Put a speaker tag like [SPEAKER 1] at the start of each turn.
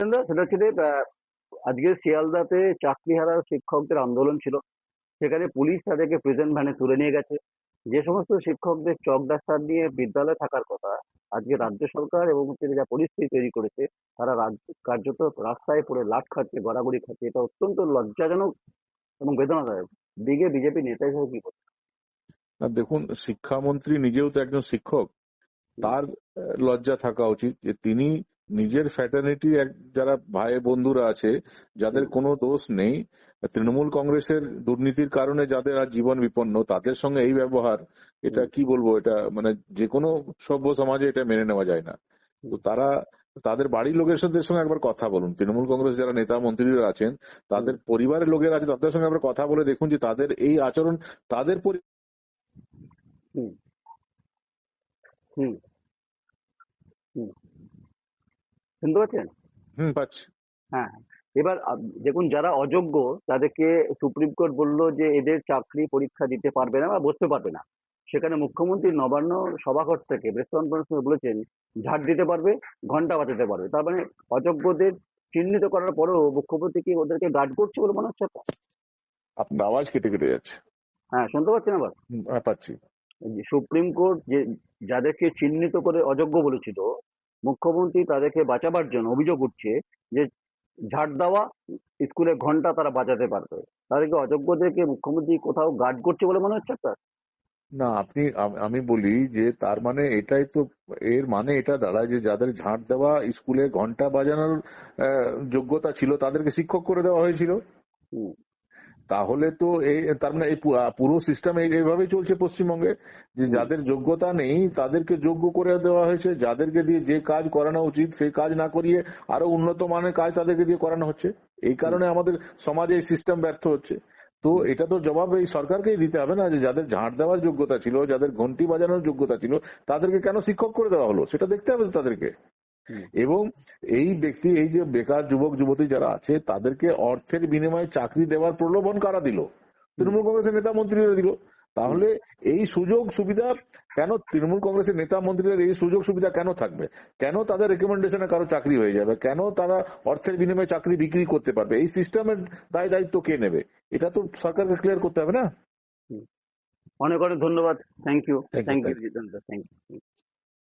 [SPEAKER 1] সেটা হচ্ছে আজকে শিয়ালদাতে চাকরিহারা শিক্ষকদের আন্দোলন ছিল। সেখানে পুলিশ তাদেরকে প্রেজেন্ট ভ্যানে তুলে নিয়ে গেছে। যে সমস্ত শিক্ষকদের চক ডাক্তার নিয়ে বিদ্যালয়ে থাকার কথা, আজকে রাজ্য সরকার এবং যা পরিস্থিতি তৈরি করেছে, তারা কার্যত রাস্তায় পড়ে লাট খাচ্ছে, গড়াগড়ি খাচ্ছে। এটা অত্যন্ত লজ্জাজনক এবং বেদনাদায়ক। দিকে বিজেপি নেতা হিসেবে কি
[SPEAKER 2] করছে দেখুন, শিক্ষামন্ত্রী নিজেও তো একজন শিক্ষক। তার লজ্জা থাকা উচিত যে তিনি নিজের ফ্যাটার্নিটি এক যারা ভাই বন্ধুরা আছে যাদের কোনো দোষ নেই তৃণমূল কংগ্রেসের দুর্নীতির কারণে যাদের আর জীবন বিপন্ন তাদের সঙ্গে এই ব্যবহার এটা কি বলব এটা মানে যে কোনো সভ্য সমাজে এটা মেনে নেওয়া যায় না। তো তারা তাদের বাড়ির লোকের সাথে সঙ্গে একবার কথা বলুন। তৃণমূল কংগ্রেস যারা নেতা মন্ত্রীরা আছেন তাদের পরিবারের লোকের আছে তাদের সঙ্গে একবার কথা বলে দেখুন যে তাদের এই আচরণ তাদের পরি-
[SPEAKER 1] হুম। হুম। হুম। শুনতে পাচ্ছেন
[SPEAKER 2] হুম। পাচ্ছি
[SPEAKER 1] হ্যাঁ এবার দেখুন যারা অযোগ্য তাদেরকে সুপ্রিম কোর্ট বলল যে এদের চাকরি পরীক্ষা দিতে পারবে না বা বসতে পারবে না। সেখানে মুখ্যমন্ত্রী নবান্ন সভাঘর থেকে প্রেস কনফারেন্সে বলেছেন ঝাড় দিতে পারবে ঘণ্টা বাঁচাতে পারবে। তার মানে অযোগ্যদের চিহ্নিত করার পরেও মুখ্যমন্ত্রী কি ওদেরকে গার্ড করছে বলে মনে হচ্ছে আপনার?
[SPEAKER 2] আপনার আওয়াজ কেটে কেটে যাচ্ছে।
[SPEAKER 1] হ্যাঁ শুনতে পাচ্ছেন আবার?
[SPEAKER 2] হ্যাঁ পাচ্ছি।
[SPEAKER 1] সুপ্রিম কোর্ট যে যাদেরকে চিহ্নিত করে অযোগ্য বলেছিল মুখ্যমন্ত্রী তাদেরকে বাঁচাবার জন্য অভিযোগ উঠছে যে ঝাড় দেওয়া স্কুলে ঘণ্টা তারা বাঁচাতে পারবে। তাদেরকে অযোগ্যদেরকে মুখ্যমন্ত্রী কোথাও গার্ড করছে বলে মনে হচ্ছে আপনার?
[SPEAKER 2] না আপনি আমি বলি যে তার মানে এটাই তো এর মানে এটা দাঁড়ায় যে যাদের ঝাঁট দেওয়া স্কুলে ঘণ্টা বাজানোর যোগ্যতা ছিল তাদেরকে শিক্ষক করে দেওয়া হয়েছিল। তাহলে তো এই তার মানে এই পুরো সিস্টেম এইভাবেই চলছে পশ্চিমবঙ্গে যে যাদের যোগ্যতা নেই তাদেরকে যোগ্য করে দেওয়া হয়েছে যাদেরকে দিয়ে যে কাজ করানো উচিত সেই কাজ না করিয়ে আরও উন্নত মানের কাজ তাদেরকে দিয়ে করানো হচ্ছে। এই কারণে আমাদের সমাজে এই সিস্টেম ব্যর্থ হচ্ছে। তো এটা তো জবাব এই সরকারকেই দিতে হবে না যে যাদের ঝাঁট দেওয়ার যোগ্যতা ছিল যাদের ঘন্টি বাজানোর যোগ্যতা ছিল তাদেরকে কেন শিক্ষক করে দেওয়া হলো? সেটা দেখতে হবে তো তাদেরকে। এবং এই ব্যক্তি এই যে বেকার যুবক যুবতী যারা আছে তাদেরকে অর্থের বিনিময়ে চাকরি দেওয়ার প্রলোভন কারা দিল? তৃণমূল কংগ্রেসের নেতা মন্ত্রীরা দিল। তাহলে এই সুযোগ সুবিধা কেন তৃণমূল কংগ্রেসের নেতা মন্ত্রীদের এই সুযোগ সুবিধা কেন থাকবে? কেন তাদের রেকমেন্ডেশনে কারও চাকরি হয়ে যাবে? কেন তারা অর্থের বিনিময়ে চাকরি বিক্রি করতে পারবে? এই সিস্টেমের দায় দায়িত্ব কে নেবে? এটা তো সরকারকে ক্লিয়ার করতে হবে না?
[SPEAKER 1] অনেক অনেক ধন্যবাদ। Thank you thank you thank you